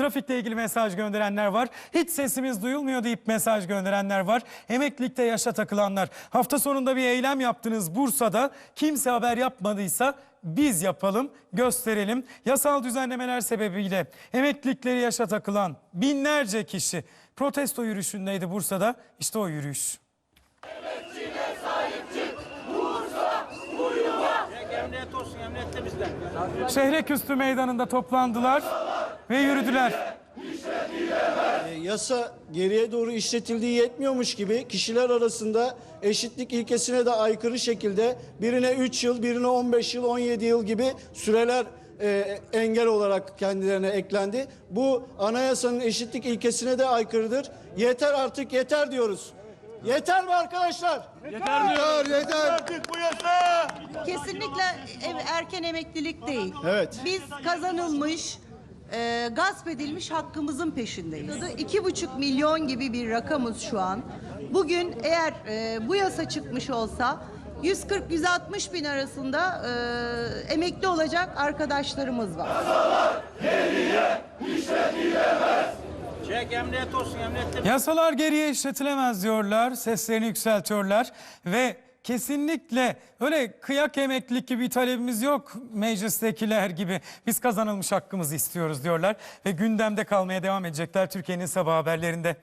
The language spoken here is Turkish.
Trafikle ilgili mesaj gönderenler var. Hiç sesimiz duyulmuyor deyip mesaj gönderenler var. Emeklilikte yaşa takılanlar. Hafta sonunda bir eylem yaptınız Bursa'da. Kimse haber yapmadıysa biz yapalım, gösterelim. Yasal düzenlemeler sebebiyle emeklilikleri yaşa takılan binlerce kişi protesto yürüyüşündeydi Bursa'da. İşte o yürüyüş. Emniyet olsun, emniyet de bizden. Şehreküstü meydanında toplandılar ve yürüdüler. E, Yasa geriye doğru işletildiği yetmiyormuş gibi kişiler arasında eşitlik ilkesine de aykırı şekilde birine 3 yıl, birine 15 yıl, 17 yıl gibi süreler e, engel olarak kendilerine eklendi. Bu anayasanın eşitlik ilkesine de aykırıdır. Yeter artık yeter diyoruz. Yeter mi arkadaşlar? Kesinlikle ev- erken emeklilik değil. Evet. Biz kazanılmış, e, gasp edilmiş hakkımızın peşindeyiz. İki buçuk milyon gibi bir rakamız şu an. Bugün eğer e, bu yasa çıkmış olsa 140-160 bin arasında e, emekli olacak arkadaşlarımız var. Çek emniyet olsun, emniyet de bizden. Yasalar geriye işletilemez diyorlar, seslerini yükseltiyorlar ve kesinlikle öyle kıyak emeklilik gibi bir talebimiz yok meclistekiler gibi. Biz kazanılmış hakkımızı istiyoruz diyorlar ve gündemde kalmaya devam edecekler Türkiye'nin sabah haberlerinde.